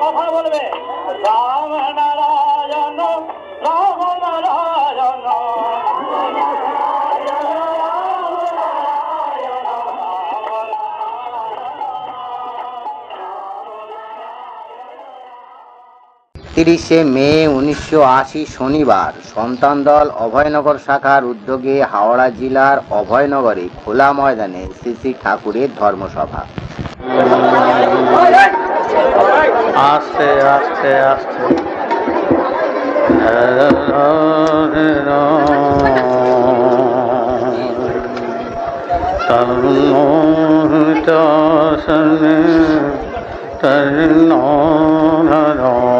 কথা বলবে। রাম নারায়ণ রাম নারায়ণ। তিরিশে মে উনিশশো আশি শনিবার, সন্তান দল অভয়নগর শাখার উদ্যোগে হাওড়া জেলার অভয়নগরে খোলা ময়দানে শ্রী শ্রী ঠাকুরের ধর্মসভা। আস্তে আস্তে আস্তে তমন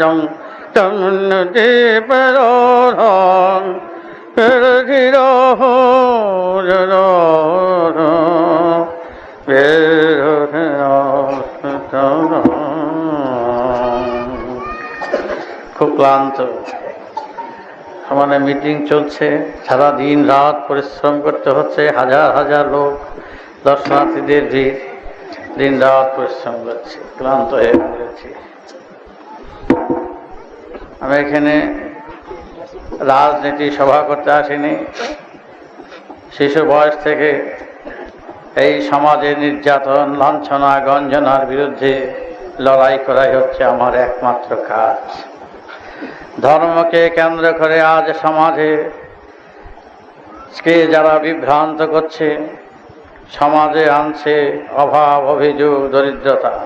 জন খুব ক্লান্ত আমাদের মিটিং চলছে সারা দিন রাত পরিশ্রম করতে হচ্ছে হাজার হাজার লোক দর্শনার্থীদের ভিড় দিন রাত পরিশ্রম করছে, ক্লান্ত হয়ে গেছি আমি এখানে রাজনীতি সভা করতে আসিনি। শিশু বয়স থেকে এই সমাজে নির্যাতন, লাঞ্ছনা, গঞ্জনার বিরুদ্ধে লড়াই করাই হচ্ছে আমার একমাত্র কাজ। ধর্মকে কেন্দ্র করে আজ সমাজে কে যারা বিভ্রান্ত করছে সমাজে আনছে অভাব, অভিযোগ, দরিদ্রতা।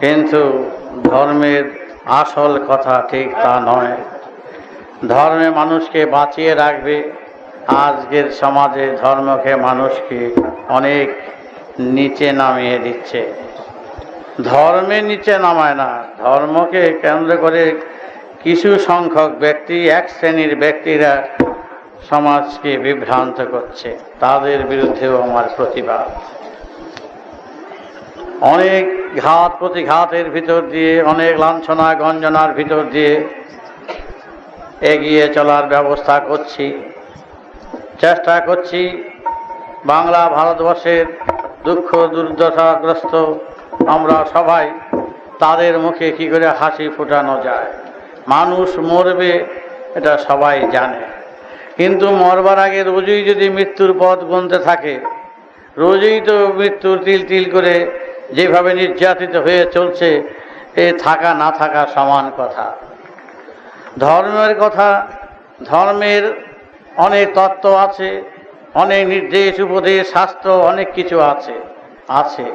কিন্তু ধর্মের আসল কথা ঠিক তা নয়। ধর্মে মানুষকে বাঁচিয়ে রাখবে। আজকের সমাজে ধর্মকে মানুষকে অনেক নিচে নামিয়ে দিচ্ছে। ধর্মে নিচে নামায় না। ধর্মকে কেন্দ্র করে কিছু সংখ্যক ব্যক্তি, এক শ্রেণির ব্যক্তিরা সমাজকে বিভ্রান্ত করছে। তাদের বিরুদ্ধেও আমার প্রতিবাদ। অনেক ঘাত প্রতিঘাতের ভিতর দিয়ে, অনেক লাঞ্ছনা গঞ্জনার ভিতর দিয়ে এগিয়ে চলার ব্যবস্থা করছি। চেষ্টা করছি বাংলা ভারতবর্ষের দুঃখ, দুর্দশাগ্রস্ত আমরা সবাই তাদের মুখে কি করে হাসি ফোটানো যায়? মানুষ মরবে, এটা সবাই জানে। কিন্তু মরবার আগে রোজই যদি মৃত্যুর পথ গুনতে থাকে, রোজই তো মৃত্যুর তিল তিল করে যেভাবে নির্যাতিত হয়ে চলছে, এ থাকা না থাকা সমান কথা। ধর্মের কথা, ধর্মের অনেক তত্ত্ব আছে, অনেক নির্দেশ, উপদেশ, শাস্ত্র, অনেক কিছু আছে আছে।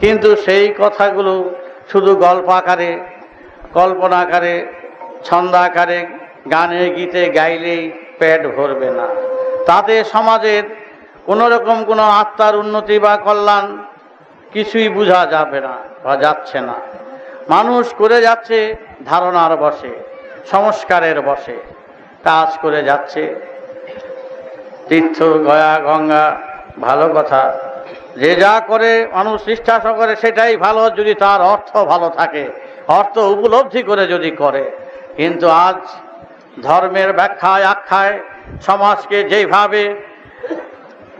কিন্তু সেই কথাগুলো শুধু গল্প আকারে, কল্পনা আকারে ছন্দাকারে গানে, গীতে, গাইলেই পেট ভরবে না। তাতে সমাজের কোনো রকম কোনো আত্মার উন্নতি বা কল্যাণ কিছুই বোঝা যাবে না বা যাচ্ছে না। মানুষ করে যাচ্ছে, ধারণার বসে, সংস্কারের বসে, কাজ করে যাচ্ছে। তীর্থ, গয়া, গঙ্গা, ভালো কথা। যে যা করে মানুষ বিশ্বাস করে সেটাই ভালো, যদি তার অর্থ ভালো থাকে। অর্থ উপলব্ধি করে যদি করে। কিন্তু আজ ধর্মের ব্যাখ্যায়, আখ্যায়, সমাজকে যেভাবে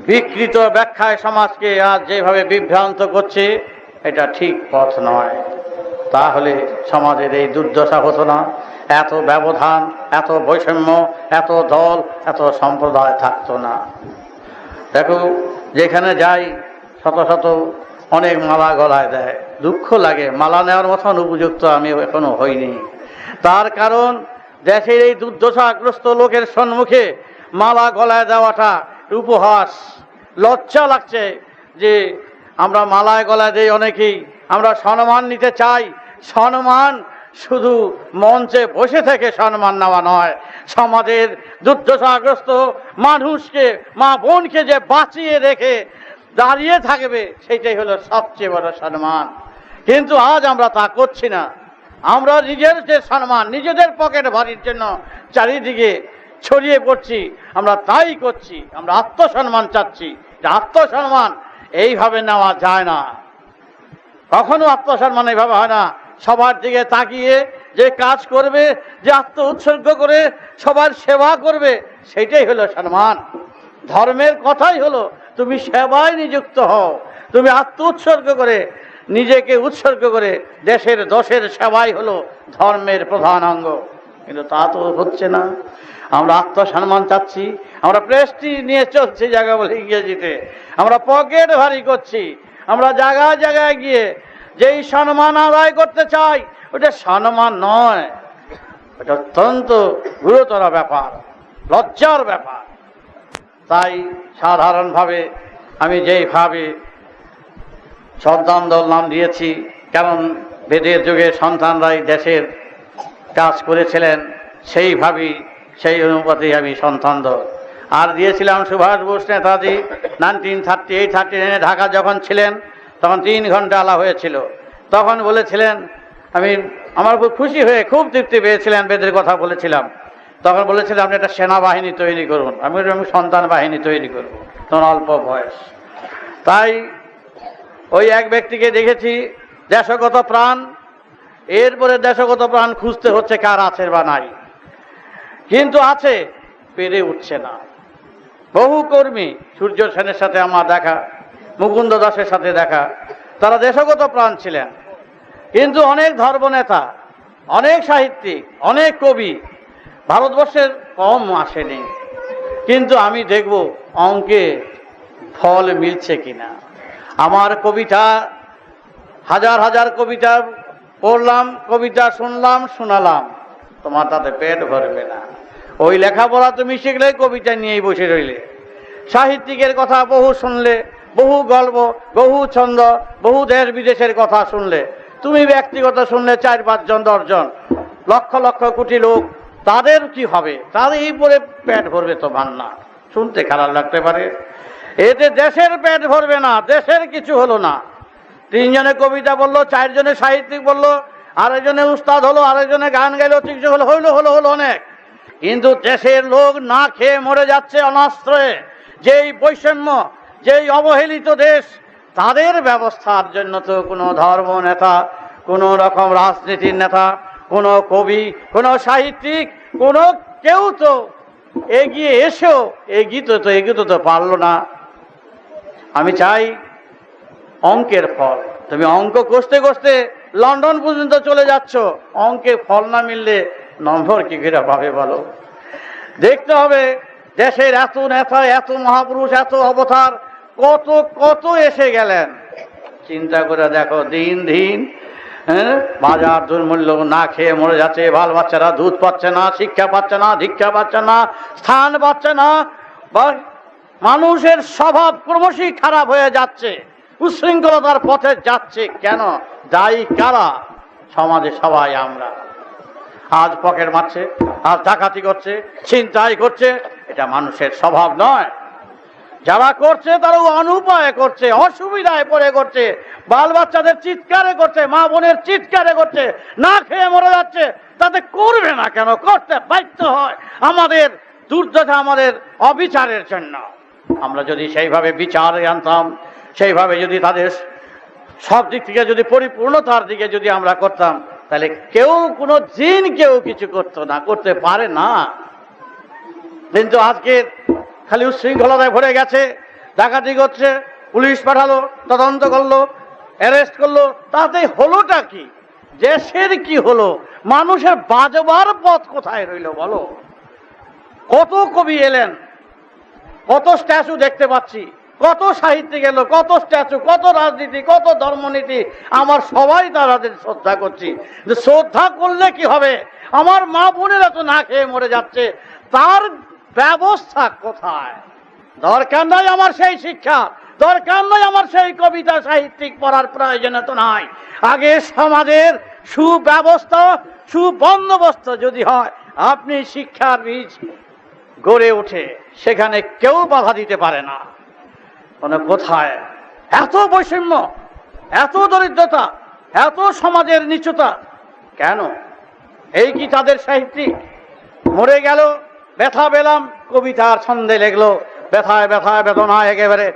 বিকৃত ব্যাখ্যায় সমাজকে আজ যেভাবে বিভ্রান্ত করছে, এটা ঠিক পথ নয়। তাহলে সমাজের এই দুর্দশা হতো না। এত ব্যবধান, এত বৈষম্য, এত দল, এত সম্প্রদায় থাকতো না। দেখো, যেখানে যাই, শত শত অনেক মালা গলায় দেয়। দুঃখ লাগে, মালা নেওয়ার মতন উপযুক্ত আমি এখনও হইনি। তার কারণ দেশের এই দুর্দশাগ্রস্ত লোকের সম্মুখে মালা গলায় দেওয়াটা উপহাস। লজ্জা লাগছে যে আমরা মালায় গলায় দেই অনেকেই। আমরা সম্মান নিতে চাই। সম্মান শুধু মঞ্চে বসে থেকে সম্মান নেওয়া নয়। সমাজের দুর্দশাগ্রস্ত মানুষকে, মা বোনকে যে বাঁচিয়ে রেখে দাঁড়িয়ে থাকবে সেটাই হলো সবচেয়ে বড় সম্মান। কিন্তু আজ আমরা তা করছি না। আমরা নিজের যে সম্মান, নিজেদের পকেট ভারির জন্য চারিদিকে ছড়িয়ে পড়ছি, আমরা তাই করছি, আমরা আত্মসম্মান চাচ্ছি। যে আত্মসম্মান, এইভাবে নেওয়া যায় না। কখনো আত্মসম্মান এইভাবে হয় না। সবার দিকে তাকিয়ে যে কাজ করবে, যে আত্ম উৎসর্গ করে সবার সেবা করবে, সেটাই হলো সম্মান। ধর্মের কথাই হলো, তুমি সেবায় নিযুক্ত হও, তুমি আত্ম উৎসর্গ করে নিজেকে উৎসর্গ করে দেশের দশের সেবাই হলো ধর্মের প্রধান অঙ্গ। কিন্তু তা তো হচ্ছে না। আমরা আত্মসম্মান চাচ্ছি, আমরা প্রেস্টি নিয়ে চলছি জায়গা বলে ইংরেজিতে। আমরা পকেট ভারী করছি, আমরা জায়গায় জায়গায় গিয়ে যেই সম্মান আদায় করতে চাই, ওটা সম্মান নয়। এটা অত্যন্ত গুরুতর ব্যাপার, লজ্জার ব্যাপার। তাই সাধারণভাবে আমি যেইভাবে সন্তান দল নাম দিয়েছি। কারণ বেদের যুগে সন্তানরাই দেশের কাজ করেছিলেন, সেইভাবেই সেই অনুপাতেই আমি সন্তান দল। আর দিয়েছিলাম Subhash Bose Netaji, nineteen thirty eight, thirty নাইনে ঢাকা যখন ছিলেন, তখন তিন ঘণ্টা আলা হয়েছিল। তখন বলেছিলেন, আমি আমার খুব খুশি হয়ে খুব তৃপ্তি পেয়েছিলেন, বেদের কথা বলেছিলাম। তখন বলেছিলাম, আপনি একটা সেনাবাহিনী তৈরি করুন। আমি আমি সন্তান বাহিনী তৈরি করব। তখন অল্প বয়স। তাই ওই এক ব্যক্তিকে দেখেছি, দেশগত প্রাণ। এরপরে দেশগত প্রাণ খুঁজতে হচ্ছে কার আছে বা নাই। কিন্তু আছে, পেরে উঠছে না। বহু কর্মী, সূর্য সেনের সাথে আমার দেখা, মুকুন্দ দাসের সাথে দেখা, তারা দেশগত প্রাণ ছিলেন। কিন্তু অনেক ধর্মনেতা, অনেক সাহিত্যিক, অনেক কবি ভারতবর্ষের কম আসেনি। কিন্তু আমি দেখব অঙ্কে ফল মিলছে কিনা। আমার কবিতা, হাজার হাজার কবিতা পড়লাম, কবিতা শুনলাম, শোনালাম। তোমার তাতে পেট ভরবে না। ওই লেখাপড়া তুমি শিখলে কবিতা নিয়েই বসে রইলে। সাহিত্যিকের কথা বহু শুনলে, বহু গল্প, বহু ছন্দ, বহু দেশ বিদেশের কথা শুনলে। তুমি ব্যক্তিগত শুনলে চার পাঁচজন, দশজন, লক্ষ লক্ষ কোটি লোক। তাদের কি হবে? তাদের এই পরে পেট ভরবে তো না শুনতে খারাপ লাগতে পারে। এতে দেশের পেট ভরবে না, দেশের কিছু হলো না। তিনজনে কবিতা বলল, চারজনে সাহিত্যিক বলল, আরেকজনে উস্তাদ হলো, আরেকজনে গান গাইলো, তিনজন হলো, হইল, হলো হলো অনেক। কিন্তু দেশের লোক না খেয়ে মরে যাচ্ছে অনাশ্রয়ে। যেই বৈষম্য, যেই অবহেলিত দেশ, তাদের ব্যবস্থার জন্য তো কোনো ধর্ম নেতা, কোনো রকম রাজনীতির নেতা, কোনো কবি, কোনো সাহিত্যিক, কোনো কেউ তো এগিয়ে এসেও এগিয়ে তো এগিয়ে তো পারল না। আমি চাই অঙ্কের ফল। তুমি অঙ্ক কষতে কষতে লন্ডন পর্যন্ত চলে যাচ্ছ। অঙ্কে ফল না মিললে নম্বর কি করে পাবে বলো? দেখতে হবে দেশের এত নেতা, এত মহাপুরুষ, এত অবতার কত কত এসে গেলেন। চিন্তা করে দেখো দিন দিন হ্যাঁ? বাজার দুর্মূল্য না খেয়ে মরে যাচ্ছে, বাল বাচ্চারা দুধ পাচ্ছে না, শিক্ষা পাচ্ছে না দীক্ষা পাচ্ছে না, স্থান পাচ্ছে না। বা মানুষের স্বভাব ক্রমশই খারাপ হয়ে যাচ্ছে। উশৃঙ্খলতার পথে যাচ্ছে কেন? যাই কারা? সমাজে সবাই আমরা। আজ পকেট মারছে, আজ ডাকাতি করছে, ছিনতাই করছে, এটা মানুষের স্বভাব নয়। যারা করছে, তারা অনুপায়ে করছে, অসুবিধায় পড়ে করছে, বাল বাচ্চাদের চিৎকারে করছে, মা বোনের চিৎকারে করছে, না খেয়ে মরে যাচ্ছে, তাতে করবে না কেন? করতে বাধ্য হয়। আমাদের দুর্দশা আমাদের অবিচারের জন্য। আমরা যদি সেইভাবে বিচারে আনতাম, সেইভাবে যদি তাদের সব দিক থেকে যদি পরিপূর্ণতার দিকে যদি আমরা করতাম, তাহলে কেউ কোনো দিন কেউ কিছু করতো না, করতে পারে না। কিন্তু আজকে খালি উচ্ছৃঙ্খলতায় ভরে গেছে, ডাকাতি করছে, পুলিশ পাঠালো, তদন্ত করল, অ্যারেস্ট করল, তাতে হলোটা কি? দেশের কি হলো? মানুষের বাজবার পথ কোথায় রইল বলো? কত কবি এলেন কত স্ট্যাচু দেখতে পাচ্ছি, কত সাহিত্যিক এলো, কত স্ট্যাচু, কত রাজনীতি, কত ধর্মনীতি, আমার সবাই তাদের শ্রদ্ধা করছি। যে শ্রদ্ধা করলে কি হবে? আমার মা বোনেরা তো না খেয়ে মরে যাচ্ছে, তার ব্যবস্থা কোথায়? দরকার নাই আমার সেই শিক্ষা, দরকার নাই আমার সেই কবিতা সাহিত্যিক পড়ার প্রয়োজন তো নাই। আগে সমাজের সুব্যবস্থা, সুবন্দোবস্ত যদি হয়, আপনি শিক্ষার বীজ গড়ে ওঠে, সেখানে কেউ বাধা দিতে পারে না। মানে কোথায়? এত বৈষম্য, এত দরিদ্রতা, এত সমাজের নিচুতা। কেন? এই কি তাদের সাহিত্যিক? মরে গেল, ব্যথা পেলাম, কবিতার ছন্দে লেগলো ব্যথায় ব্যথায় বেদনায় একেবারে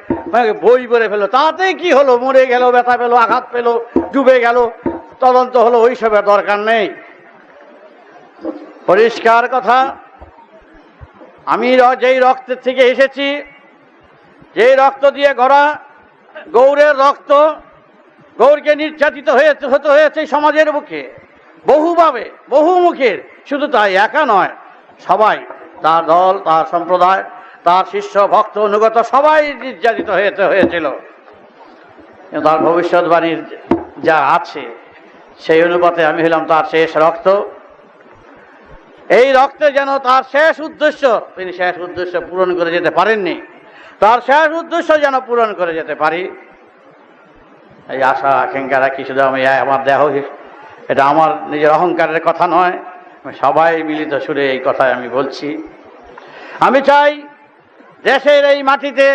বই পড়ে ফেলো তাতে কি হলো? মরে গেল, ব্যথা পেল, আঘাত পেল, ডুবে গেল, তদন্ত হলো, ওইসবের দরকার নেই। পরিষ্কার কথা আমি যেই রক্তের থেকে এসেছি, যেই রক্ত দিয়ে গড়া গৌরের রক্ত গৌরকে নির্যাতিত হয়েছে হতে হয়েছে সমাজের বুকে, বহুভাবে বহু মুখের শুধু তাই একা নয়, সবাই, তার দল, তার সম্প্রদায়, তার শিষ্য, ভক্ত, অনুগত, সবাই নির্যাতিত হয়েছে, হয়েছিল। তার ভবিষ্যৎবাণীর যা আছে, সেই অনুপাতে আমি হলাম তার শেষ রক্ত। এই রক্তে যেন তার শেষ উদ্দেশ্য, তিনি শেষ উদ্দেশ্য পূরণ করে যেতে পারেননি, তার শেষ উদ্দেশ্য যেন পূরণ করে যেতে পারি। এই আশা, আকাঙ্ক্ষা রাখি, শুধু আমি আমার দেহ এটা আমার নিজের অহংকারের কথা নয় সবাই মিলিত সুরে এই কথাই আমি বলছি। আমি চাই দেশের এই মাটিতে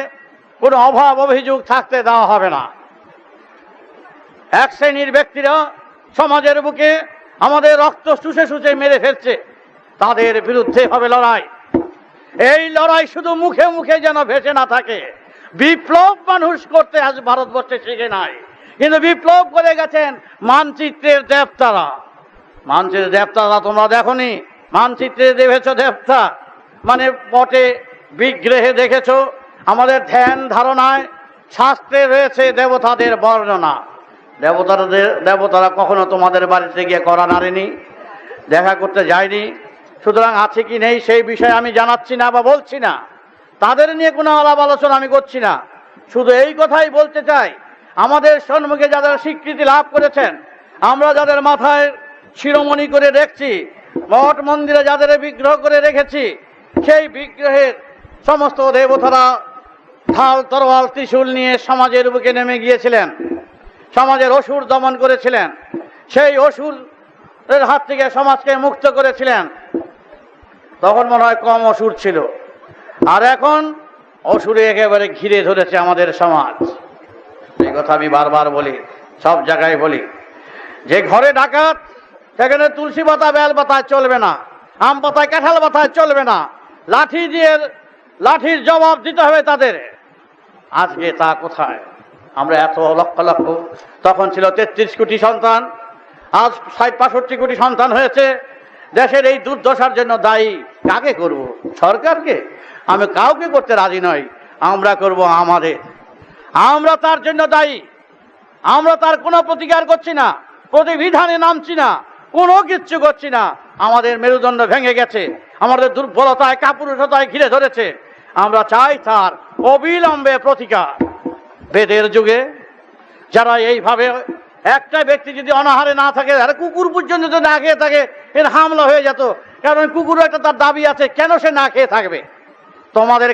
কোনো অভাব, অভিযোগ থাকতে দেওয়া হবে না। এক শ্রেণির ব্যক্তিরা সমাজের বুকে আমাদের রক্ত শুষে শুষে মেরে ফেলছে। তাদের বিরুদ্ধে হবে লড়াই। এই লড়াই শুধু মুখে মুখে যেন ভেসে না থাকে। বিপ্লব মানুষ করতে আজ ভারতবর্ষে শিখে নাই। কিন্তু বিপ্লব করে গেছেন মানচিত্রের দেবতারা। মানচিত্রের দেবতারা তোমরা দেখো দেখনি? মানচিত্রে দেখেছ দেবতা? মানে পটে বিগ্রহে দেখেছ? আমাদের ধ্যান ধারণায় শাস্ত্রে রয়েছে দেবতাদের বর্ণনা। দেবতাদের দেবতারা কখনো তোমাদের বাড়িতে গিয়ে করা নারেনি দেখা করতে যায়নি। সুতরাং আছে কি নেই সেই বিষয়ে আমি জানাচ্ছি না বা বলছি না। তাদের নিয়ে কোনো আলাপ আলোচনা আমি করছি না। শুধু এই কথাই বলতে চাই, আমাদের সম্মুখে যাদের স্বীকৃতি লাভ করেছেন, আমরা যাদের মাথায় শিরোমণি করে দেখছি, মঠ মন্দিরে যাদের বিগ্রহ করে রেখেছি, সেই বিগ্রহের সমস্ত দেবতারা ঢাল তরোয়াল, ত্রিশূল নিয়ে সমাজের বুকে নেমে গিয়েছিলেন। সমাজের অসুর দমন করেছিলেন। সেই অসুরের হাত থেকে সমাজকে মুক্ত করেছিলেন। তখন মনে হয় কম অসুর ছিল। আর এখন অসুরে একেবারে ঘিরে ধরেছে আমাদের সমাজ। এই কথা আমি বারবার বলি, সব জায়গায় বলি। যে ঘরে ডাকাত, সেখানে তুলসী পাতা, বেল পাতায় চলবে না। আম পাতায় কাঁঠাল পাতায় চলবে না। লাঠি দিয়ে, লাঠির জবাব দিতে হবে তাদের। আজকে তা কোথায়? আমরা এত লক্ষ লক্ষ। তখন ছিল তেত্রিশ কোটি সন্তান, আজ ষাট পাঁষট্টি কোটি সন্তান হয়েছে। দেশের এই দুর্দশার জন্য দায়ী। কাকে করব? সরকারকে? আমি কাউকে করতে রাজি নই। আমরা করব আমাদের। আমরা তার জন্য দায়ী। আমরা তার কোনো প্রতিকার করছি না, প্রতিবিধানে নামছি না, কোনো কিচ্ছু করছি না। আমাদের মেরুদণ্ড ভেঙে গেছে। আমাদের দুর্বলতায়, কাপুরুষতায় ঘিরে ধরেছে। আমরা চাই তার অবিলম্বে প্রতিকার। বেদের যুগে যারা এইভাবে একটা ব্যক্তি যদি অনাহারে না থাকে, আর কুকুর পর্যন্ত যদি না খেয়ে থাকে, এর হামলা হয়ে যেত। কারণ কুকুরও একটা তার দাবি আছে, কেন সে না খেয়ে থাকবে? তোমাদের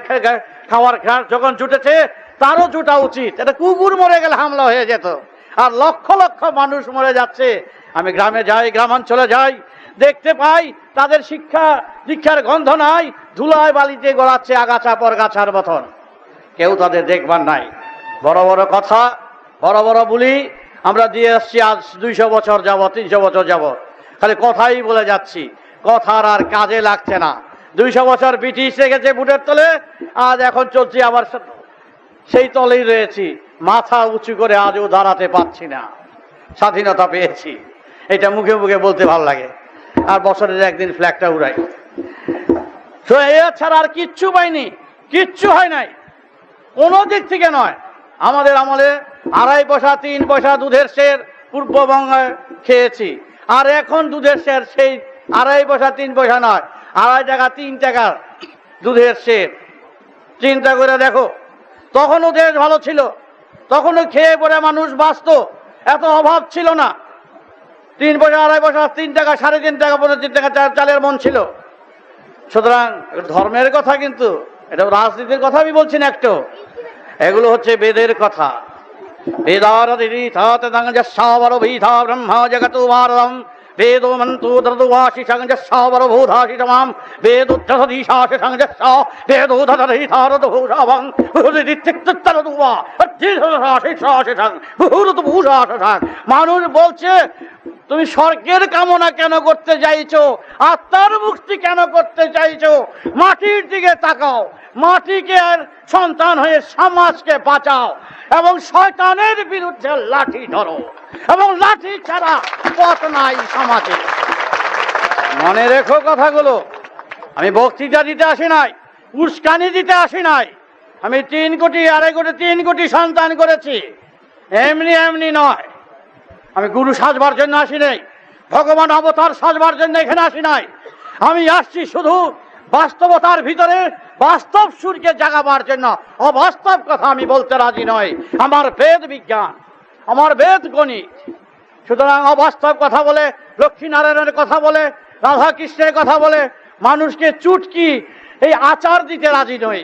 খাওয়ার যখন জুটেছে, তারও জুটা উচিত। এটা কুকুর মরে গেলে হামলা হয়ে যেত। আর লক্ষ লক্ষ মানুষ মরে যাচ্ছে। আমি গ্রামে যাই, গ্রামাঞ্চলে যাই, দেখতে পাই, তাদের শিক্ষা, দীক্ষার গন্ধ নাই, ধুলায় বালিতে গড়াচ্ছে আগাছা পরগাছার মতন। কেউ তাদের দেখবার নাই। বড় বড় কথা, বড় বড় বলি আমরা দিয়ে আসছি আজ দুইশো বছর যাবত তিনশো বছর যাবত খালি কথাই বলে যাচ্ছি, কথার আর কাজে লাগছে না। দুইশো বছর ব্রিটিশ রেখেছে বুটের তলে, আজ এখন চলছি আবার সেই তলেই রয়েছি। মাথা উঁচু করে আজও দাঁড়াতে পারছি না। স্বাধীনতা পেয়েছি। এটা মুখে মুখে বলতে ভালো লাগে। আর বছরের একদিন ফ্ল্যাগটা উড়াই। তো এছাড়া আর কিচ্ছু পাইনি। কিচ্ছু হয় নাই। কোনো দিক থেকে নয়। আমাদের আমলে আড়াই পয়সা তিন পয়সা দুধের শের পূর্ববঙ্গে খেয়েছি। আর এখন দুধের শের সেই আড়াই পয়সা তিন পয়সা নয়, আড়াই টাকা, তিন টাকার দুধের শের চিন্তা করে দেখো, তখনও দেশ ভালো ছিল, তখনও খেয়ে পরে মানুষ বাঁচত, এত অভাব ছিল না। তিন পয়সা আড়াই পয়সা তিন টাকা, সাড়ে তিন টাকা, পনেরো তিন টাকা, চার চালের মন ছিল। সুতরাং ধর্মের কথা কিন্তু, এটা রাজনীতির কথা আমি বলছি না একটু। এগুলো হচ্ছে বেদের কথা। বেদারদিথাতদঙ্গসাবরভীধা ব্রহ্ম वेदो ভারতম বেদো মন্তো দ্রদুভাষিষঙ্গসাবরভূধাশিষমাম বেদোদ্ধধীশাশিষঙ্গস বেদো ধরধীধারদভূষাভং বহুদিত্যরদুবা অধ্যিধাশিষাশিষং বহুরতভূষাশিষং মানুষ বলছে তুমি স্বর্গের কামনা কেন করতে চাইছো? আত্মার মুক্তি কেন করতে চাইছো? মাটির দিকে তাকাও। মাটিকে সন্তান হয়ে সমাজকে বাঁচাও। এবং শয়তানের বিরুদ্ধে লাঠি ধরো। এবং লাঠি ছাড়া পথ নাই সমাজে। মনে রেখো কথাগুলো। আমি বক্তৃতা দিতে আসি নাই, উস্কানি দিতে আসি নাই। আমি তিন কোটি, আড়াই কোটি, তিন কোটি সন্তান করেছি। এমনি এমনি নয়। আমি গুরু সাজবার জন্য আসি নাই। ভগবান অবতার সাজবার জন্য এখানে আসি নাই। আমি আসছি শুধু বাস্তবতার ভিতরে, বাস্তব সুরকে জাগাবার জন্য। অবাস্তব কথা আমি বলতে রাজি নয় আমার বেদ বিজ্ঞান, আমার বেদ গণিত। সুতরাং অবাস্তব কথা বলে, লক্ষ্মীনারায়ণের কথা বলে রাধা কৃষ্ণের কথা বলে, মানুষকে চুটকি এই আচার দিতে রাজি নই।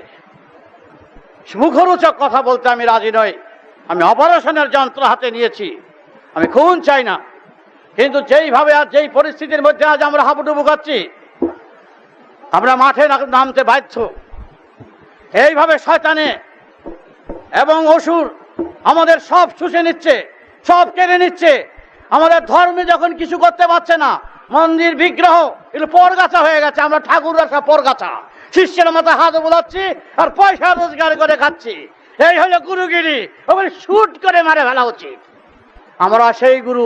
মুখরোচক কথা বলতে আমি রাজি নই। আমি অপারেশনের যন্ত্র হাতে নিয়েছি। আমি খুন চাই না। কিন্তু যেইভাবে আর যেই পরিস্থিতির মধ্যে আজ আমরা হাবুডুবু খাচ্ছি, আমরা মাঠে নামতে বাধ্য। এইভাবে শয়তানে এবং অসুর আমাদের সব শুষে নিচ্ছে, সব কেড়ে নিচ্ছে। আমাদের ধর্মে যখন কিছু করতে পারছে না, মন্দির, বিগ্রহ, এগুলো পরগাছা হয়ে গেছে। আমরা ঠাকুররা সব পরগাছা। শিষ্যের মাথায় হাত বোলাচ্ছি আর পয়সা রোজগার করে খাচ্ছি। এই হলো গুরুগিরি। ওখানে শুট করে মারে ফেলা উচিত। আমরা সেই গুরু।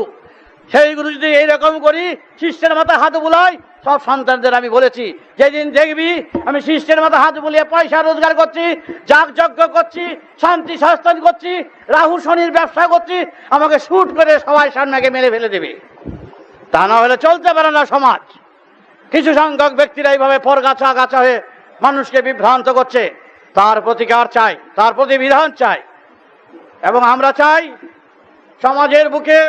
সেই গুরু যদি এইরকম করি, শিষ্যের মাথায় হাত বুলাই, সব সন্তানদের আমি বলেছি, যেদিন দেখবি আমি শিষ্যের মাথায় হাত বুলিয়ে পয়সা রোজগার করছি যাগ যজ্ঞ করছি, শান্তি সস্তান করছি, রাহু শনির ব্যবসা করছি, আমাকে শুট করে সবাই সামনাকে মেরে ফেলে দেবে। তা না হলে চলতে পারে না সমাজ। কিছু সংখ্যক ব্যক্তিরা এইভাবে পরগাছা গাছা হয়ে মানুষকে বিভ্রান্ত করছে। তার প্রতিকার চাই, তার প্রতি বিধান চাই। এবং আমরা চাই সমাজের বুকে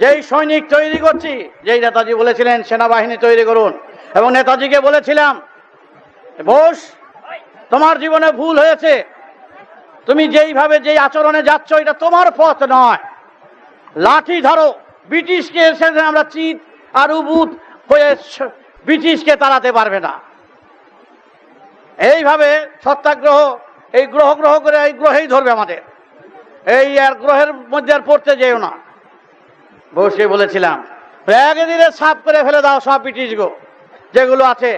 যেই সৈনিক তৈরি করছি, যেই নেতাজি বলেছিলেন সেনাবাহিনী তৈরি করুন। এবং নেতাজিকে বলেছিলাম, বোস, তোমার জীবনে ভুল হয়েছে। তুমি যেইভাবে যেই আচরণে যাচ্ছ, এটা তোমার পথ নয়। লাঠি ধরো, ব্রিটিশকে এসে আমরা চিত আর উবুত হয়ে ব্রিটিশকে তাড়াতে পারবে না। এইভাবে সত্যাগ্রহ, এই গ্রহ গ্রহ করে এই গ্রহেই ধরবে আমাদের। এই আর গ্রহের মধ্যে আর পড়তে যেও না। বসে বলেছিলাম দিলে সাফ করে ফেলে দাও সব ব্রিটিশ গো, যেগুলো আছে।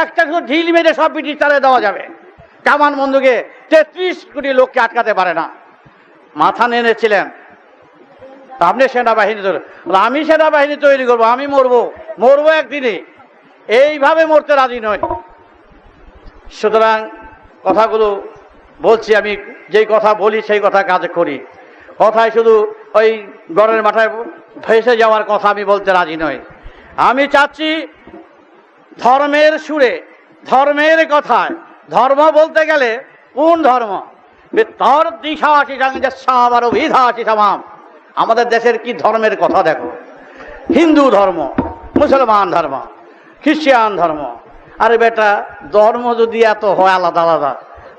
একটা শুধু ঢিল মেরে সব ব্রিটিশ তালে দেওয়া যাবে। কামান বন্ধুকে তেত্রিশ কোটি লোককে আটকাতে পারে না। মাথা নেড়েছিলেন। তা আপনি সেনাবাহিনী তৈরি, আমি সেনাবাহিনী তৈরি করব, আমি মরবো মরবো একদিনে। এইভাবে মরতে রাজি নয় সুতরাং কথাগুলো বলছি, আমি যেই কথা বলি সেই কথা কাজ করি। কথায় শুধু ওই গড়ের মাথায় ভেসে যাওয়ার কথা আমি বলতে রাজি নই। আমি চাচ্ছি ধর্মের সুরে, ধর্মের কথায়। ধর্ম বলতে গেলে কোন ধর্ম? তর দিশা আসি সাবার বিধা আসি সমাম আমাদের দেশের কি ধর্মের কথা দেখো? হিন্দু ধর্ম, মুসলমান ধর্ম, খ্রিস্টান ধর্ম। আরে বেটা, ধর্ম যদি এত হয় আলাদা আলাদা।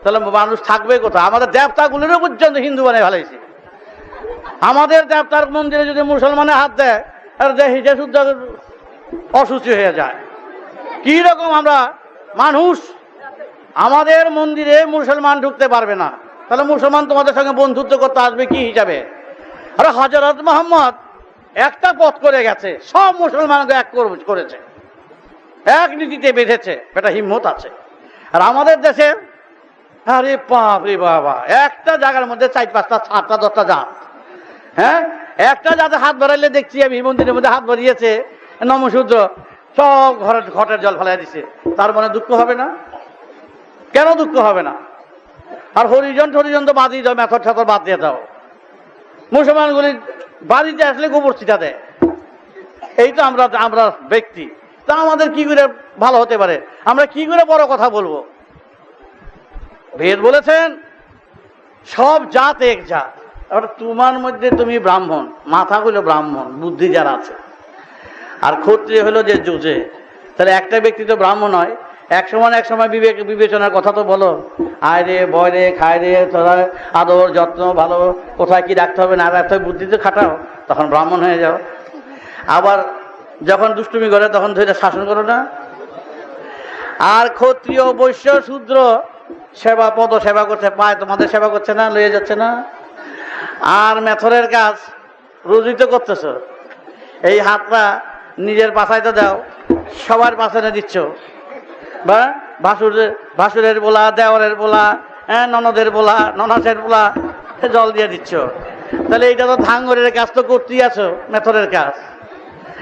তাহলে মানুষ থাকবে কোথায়? আমাদের দেবতাগুলোরও পর্যন্ত হিন্দু বানিয়ে ফেলাইছে। আমাদের দেবতার মন্দিরে যদি মুসলমানের হাত দেয় আর যে শুদ্ধ অসুচি হয়ে যায়। কি রকম আমরা মানুষ? আমাদের মন্দিরে মুসলমান ঢুকতে পারবে না। তাহলে মুসলমান তোমাদের সঙ্গে বন্ধুত্ব করতে আসবে কি হিসাবে? আরে হজরত মোহাম্মদ একটা পথ করে গেছে, সব মুসলমানকে এক কর- করেছে। এক নীতিতে বেঁধেছে এটা হিম্মত আছে। আর আমাদের দেশে আরে বাপ রে বাবা। একটা জায়গার মধ্যে চার পাঁচটা, সাতটা, দশটা জাত। হ্যাঁ? একটা যাতে হাত বাড়াইলে দেখছি আমি মন্দিরের মধ্যে হাত বাড়িয়েছে। নমসূদ্র সব ঘরের ঘটের জল ফেলাই দিছে। তার মনে দুঃখ হবে না? কেন দুঃখ হবে না? আর হরিজন টরিজন তো বাদই দাও, মেথর বাদ দিয়ে দাও। মুসলমানগুলি বাড়িতে আসলে গোবর ছিটা দেয়। এই তো আমরা আমরা ব্যক্তি। তা আমাদের কি করে ভালো হতে পারে? আমরা কি করে বড় কথা বলব? ভেদ বলেছেন? সব জাত এক জাত। এবার তোমার মধ্যে তুমি ব্রাহ্মণ, মাথা হলো ব্রাহ্মণ, বুদ্ধি যার আছে। আর ক্ষত্রিয় হলো যে জোজে তাহলে একটা ব্যক্তি তো ব্রাহ্মণ হয়, এক সময় এক সময় বিবেক, বিবেচনার কথা তো বলো। আয় রে বয় রে, খায় রে, তোরা আদর, যত্ন, ভালো, কোথায় কি রাখতে হবে, না রাখতে হবে বুদ্ধি তো খাটাও, তখন ব্রাহ্মণ হয়ে যাও। আবার যখন দুষ্টুমি করে, তখন ধরে শাসন করো না। আর ক্ষত্রিয়, বৈশ্য, শূদ্র সেবা পদ সেবা করছে, পায় তোমাদের সেবা করছে না, লয়ে যাচ্ছে না? আর মেথরের কাজ রোজই তো করতেছ। এই হাতটা নিজের পাশায় তো দাও, সবার পাশানে দিচ্ছ। বা ভাসুরের ভাসুরের বোলা দেওয়ারের বোলা হ্যাঁ ননদের বোলা, ননাসের বোলা জল দিয়ে দিচ্ছ। তাহলে এইটা তো ধাঙ্গরের কাজ তো করতেই আছো, মেথরের কাজ।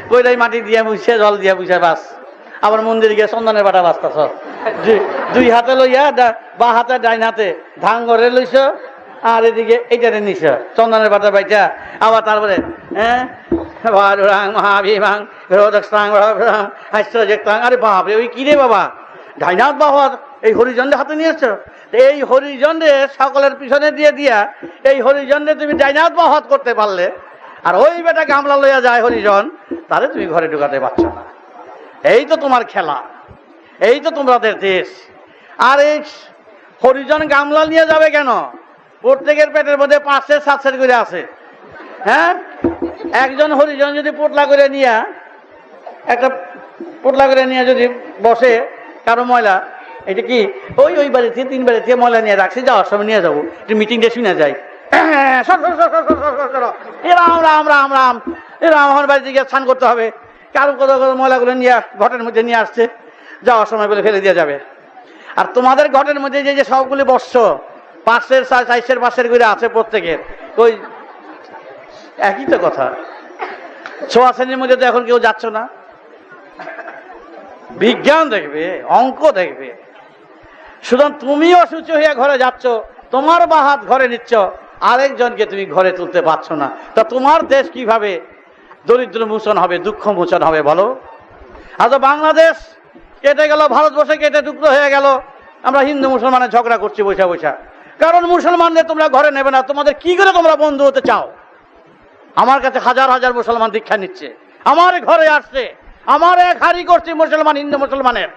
কইলাই মাটি দিয়ে বুঝছে জল দিয়ে মুছে বাস। আবার মন্দির গিয়ে চন্দনের বাটা বাঁচতেছ দুই হাতে লইয়া বা হাতে, ডাইন হাতে ধান ঘরে লইছ, আর এদিকে এইটারে নিছ, চন্দনের বাটা বাইটা আবার তারপরে হ্যাঁ? রোদক্সাং হাস্যজেক্তাং আরে বাপরে, ওই কি রে বাবা? ডাইনাথ বাবা এই হরিজনদের হাতে নিয়ে এসছো এই হরিজনরে সকলের পিছনে দিয়ে দিয়া, এই হরিজনরে তুমি ডাইনাথ বাহাত করতে পারলে। আর ওই বেটা গামলা লইয়া যায় হরিজন তাহলে তুমি ঘরে ঢুকাতে পারছ না। এই তো তোমার খেলা। এই তো তোমাদের দেশ আর এই হরিজন গামলা নিয়ে যাবে কেন? প্রত্যেকের পেটের মধ্যে পাঁচশো সাতশের করে আছে। হ্যাঁ? একজন হরিজন যদি পোটলা করে নিয়ে, একটা পোটলা করে নিয়ে যদি বসে কারও ময়লা, এটা কি? ওই ওই বাড়িতে তিন বাড়িতে ময়লা নিয়ে রাখছি, যাওয়ার সময় নিয়ে যাব। একটু মিটিংটা শুনে যাই। এ রাম রাম রাম রাম। রাম, আমার বাড়িতে গিয়ে স্নান করতে হবে। কারও কত ময়লাগুলো নিয়ে ঘটের মধ্যে নিয়ে আসছে। যাওয়ার সময় বলে ফেলে দিয়ে যাবে। আর তোমাদের ঘরের মধ্যে যে যে সবগুলি বর্ষ পাশের চাইশের পাশের করে আছে প্রত্যেকের, ওই একই তো কথা। ছোয়া শ্রেণির মধ্যে তো এখন কেউ যাচ্ছ না। বিজ্ঞান দেখবে, অঙ্ক দেখবে। সুতরাং তুমি অসুচ হইয়া ঘরে যাচ্ছ, তোমার বাহাত ঘরে নিচ্ছ, আরেকজনকে তুমি ঘরে তুলতে পারছ না। তা তোমার দেশ কীভাবে? দরিদ্র মোচন হবে, দুঃখ মোচন হবে, বলো। আজ বাংলাদেশ কেটে গেল, ভারতবর্ষে কেটে টুকরো হয়ে গেল। আমরা হিন্দু মুসলমানের ঝগড়া করছি বৈশা বৈশা। কারণ মুসলমানদের তোমরা ঘরে নেবে না, তোমাদের কি করে তোমরা বন্ধু হতে চাও? আমার কাছে হাজার হাজার মুসলমান দীক্ষা নিচ্ছে। আমার ঘরে আসছে। আমার এক হারি করছি মুসলমান, হিন্দু মুসলমানের।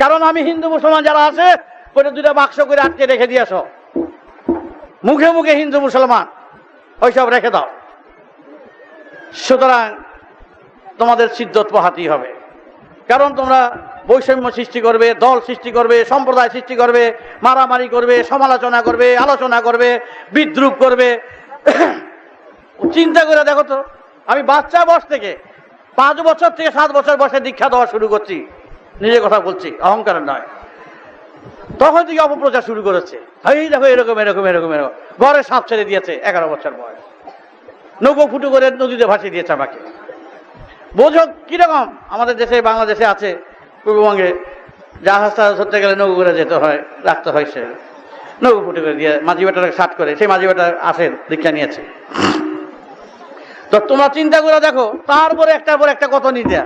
কারণ আমি হিন্দু মুসলমান যারা আছে ওইটা দুটা বাক্স করে আটকে রেখে দিয়েছ মুখে মুখে হিন্দু মুসলমান। ওইসব রেখে দাও। সুতরাং তোমাদের সিদ্ধত পোহাতেই হবে। কারণ তোমরা বৈষম্য সৃষ্টি করবে, দল সৃষ্টি করবে, সম্প্রদায় সৃষ্টি করবে, মারামারি করবে, সমালোচনা করবে, আলোচনা করবে, বিদ্রুপ করবে। চিন্তা করে দেখো তো, আমি বাচ্চা বয়স থেকে পাঁচ বছর থেকে সাত বছর বয়সে দীক্ষা দেওয়া শুরু করছি। নিজের কথা বলছি, অহংকার নয়। তখন থেকে অপপ্রচার শুরু করেছে। এই দেখো, এরকম এরকম এরকম এরকম। ঘরে সাপ ছেড়ে দিয়েছে এগারো বছর বয়স। নৌকো ফুটো করে নদীতে ভাসিয়ে দিয়েছে আমাকে। বোঝো কীরকম আমাদের দেশে, বাংলাদেশে আছে পূর্ববঙ্গে জাহাজটা ধরতে গেলে নৌকো করে যেতে হয়, রাখতে হয় সে। নৌকো ফুটো করে দিয়ে মাঝি বেটার সাট করে, সেই মাঝি বেটার আসেন দীক্ষা নিয়েছে। তো তোমরা চিন্তা করে দেখো, তারপরে একটার পর একটা কত নিতে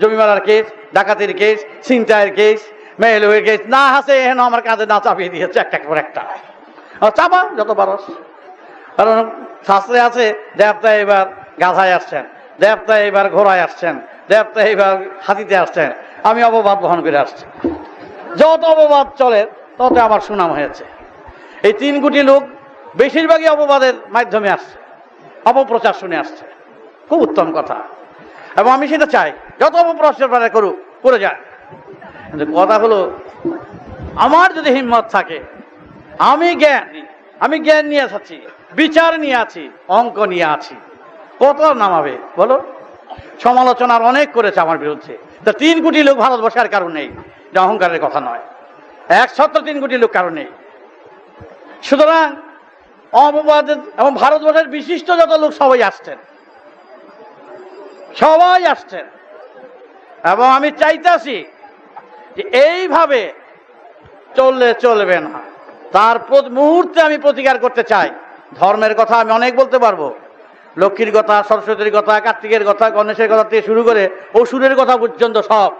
জমি মারার কেস, ডাকাতির কেস, ছিনতাইয়ের কেস মেয়েলের কেস, না হাসে, এহেন আমার কাঁধে না চাপিয়ে দিয়েছে একটা পর একটা। চাপা, যত পারস। কারণ শাস্ত্রে আছে, দেবতা এবার গাধায় আসছেন, দেবতা এবার ঘোড়ায় আসছেন, দেবতা এবার হাতিতে আসছেন। আমি অপবাদ বহন করে আসছি। যত অপবাদ চলে তত আমার সুনাম হয়েছে। এই তিন কোটি লোক বেশিরভাগই অপবাদের মাধ্যমে আসছে, অপপ্রচার শুনে আসছে। খুব উত্তম কথা। এবং আমি সেটা চাই, যত অপপ্রশ্নের পারে করুক, করে যায় কিন্তু কথা হলো, আমার যদি হিম্মত থাকে, আমি জ্ঞান আমি জ্ঞান নিয়ে আছি, বিচার নিয়ে আছি, অঙ্ক নিয়ে আছি। কত নামাবে বলো। সমালোচনার অনেক করেছে আমার বিরুদ্ধে। তা তিন কোটি লোক ভারতবর্ষে আর কারণ নেই। এটা অহংকারের কথা নয়। এক সত্তর তিন কোটি লোক কারণ নেই। সুতরাং অপবাদ এবং ভারতবর্ষের বিশিষ্ট যত লোক সবাই আসছেন। সবাই আসছেন। এবং আমি চাইতাছি যে এইভাবে চললে চলবে না। তার মুহূর্তে আমি প্রতিকার করতে চাই। ধর্মের কথা আমি অনেক বলতে পারব। লক্ষ্মীর কথা, সরস্বতীর কথা, কার্তিকের কথা, গণেশের কথা থেকে শুরু করে অসুরের কথা পর্যন্ত সব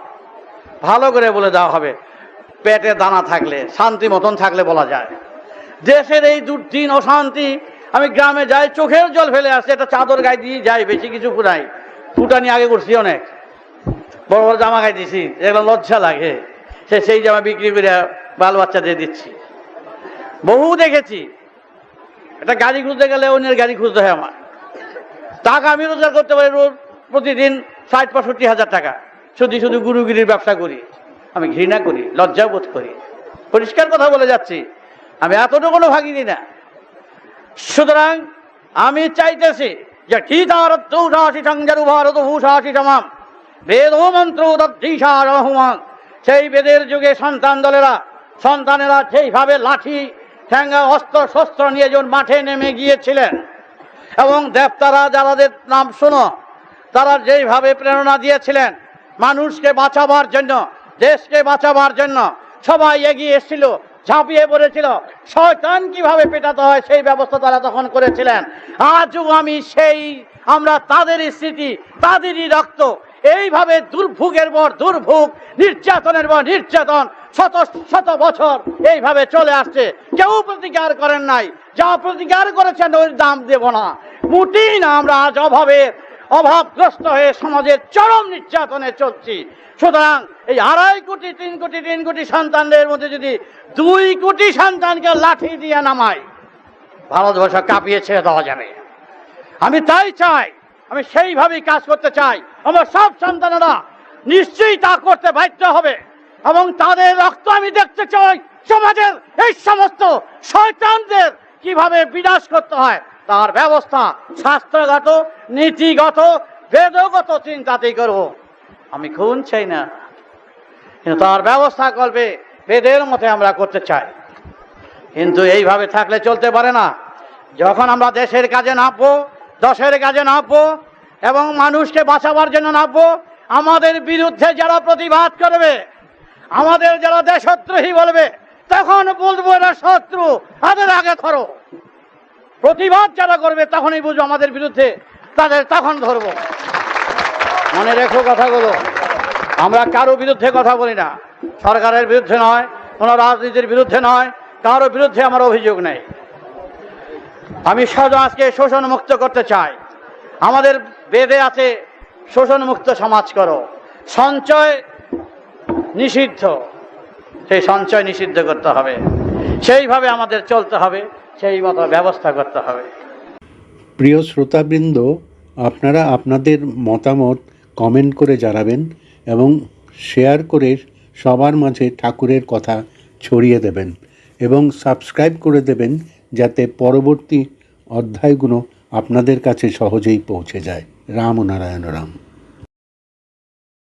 ভালো করে বলে দেওয়া হবে। পেটে দানা থাকলে, শান্তি মতন থাকলে বলা যায়। দেশের এই দুর্দিন, অশান্তি, আমি গ্রামে যাই, চোখের জল ফেলে আসছে একটা চাদর গায়ে দিয়ে যাই, বেশি কিছু ফুটাই ফুটানি আগে করছি অনেক। বড় বড় জামা গায়ে দিছি এগুলো লজ্জা লাগে। সে সেই জামা বিক্রি করে বাল বাচ্চা দিয়ে দিচ্ছি। বহু দেখেছি। একটা গাড়ি খুঁজতে গেলে অন্যের গাড়ি খুঁজতে হয় আমার। টাকা আমি রোজগার করতে পারি রোজ প্রতিদিন ষাট, পঁয়ষট্টি হাজার টাকা। শুধু শুধু গুরুগিরির ব্যবসা করি। আমি ঘৃণা করি লজ্জা বোধ করি। পরিষ্কার কথা বলে যাচ্ছি। আমি এতটুকুনো ভাগি দিই না। সুতরাং আমি চাইতেছি যে গীতারত্তৌষাসি সংজারু ভারত ভূষাসি সমাম। বেদ মন্ত্র সেই বেদের যুগে সন্তান দলেরা, সন্তানেরা সেইভাবে লাঠি, ঠ্যাঙ্গা, অস্ত্র, শস্ত্র নিয়ে যখন মাঠে নেমে গিয়েছিলেন এবং দেবতারা যারাদের নাম শোনো, তারা যেইভাবে প্রেরণা দিয়েছিলেন মানুষকে বাঁচাবার জন্য, দেশকে বাঁচাবার জন্য, সবাই এগিয়ে এসেছিল, ঝাঁপিয়ে পড়েছিল, শয়তান কীভাবে পেটাতে হয় সেই ব্যবস্থা তারা তখন করেছিলেন। আজও আমি সেই, আমরা তাদেরই স্মৃতি, তাদেরই রক্ত, এইভাবে দুর্ভোগের পর দুর্ভোগ, নির্যাতনের পর নির্যাতন, শত শত বছর এইভাবে চলে আসছে। কেউ প্রতিকার করেন নাই, যা প্রতিকার করেছেন ওই দাম দেব না। মোটেই না আমরা আজ অভাবে অভাবগ্রস্ত হয়ে সমাজের চরম নির্যাতনে চলছি। সুতরাং এই আড়াই কোটি, তিন কোটি তিন কোটি সন্তানদের মধ্যে যদি দুই কোটি সন্তানকে লাঠি দিয়ে নামায় ভারতবর্ষ কাঁপিয়ে ছেড়ে দেওয়া যাবে। আমি তাই চাই, আমি সেইভাবেই কাজ করতে চাই। আমার সব সন্তানেরা নিশ্চয়ই তা করতে বাধ্য হবে এবং তাদের রক্ত আমি দেখতে চাই। সমাজের এই সমস্ত শয়তানদের কীভাবে বিনাশ করতে হয় তার ব্যবস্থা শাস্ত্রগত, নীতিগত, বেদগত চিন্তাতেই করব। আমি খুন চাই না। কিন্তু তার ব্যবস্থা করবে বেদের মতে আমরা করতে চাই। কিন্তু এইভাবে থাকলে চলতে পারে না। যখন আমরা দেশের কাজে নামবো, দশের কাজে নামবো, এবং মানুষকে বাঁচাবার জন্য নামবো, আমাদের বিরুদ্ধে যারা প্রতিবাদ করবে, আমাদের যারা দেশদ্রোহী বলবে, তখন বলব এরা শত্রু, তাদের আগে ধরো। প্রতিবাদ যারা করবে তখনই বুঝব আমাদের বিরুদ্ধে, তাদের তখন ধরবো। মনে রেখো কথাগুলো। আমরা কারও বিরুদ্ধে কথা বলি না। সরকারের বিরুদ্ধে নয়, কোনো রাজনীতির বিরুদ্ধে নয়, কারও বিরুদ্ধে আমার অভিযোগ নেই। আমি সমাজকে শোষণ মুক্ত করতে চাই। আমাদের বেদে আছে শোষণ মুক্ত সমাজ করো। সঞ্চয় নিষিদ্ধ। সেই সঞ্চয় নিষিদ্ধ করতে হবে। সেইভাবে আমাদের চলতে হবে। সেই মতো ব্যবস্থা করতে হবে। প্রিয় শ্রোতাবৃন্দ, আপনারা আপনাদের মতামত কমেন্ট করে জানাবেন এবং শেয়ার করে সবার মাঝে ঠাকুরের কথা ছড়িয়ে দেবেন এবং সাবস্ক্রাইব করে দেবেন যাতে পরবর্তী অধ্যায়গুলো আপনাদের কাছে সহজেই পৌঁছে যায়। রাম নারায়ণ রাম।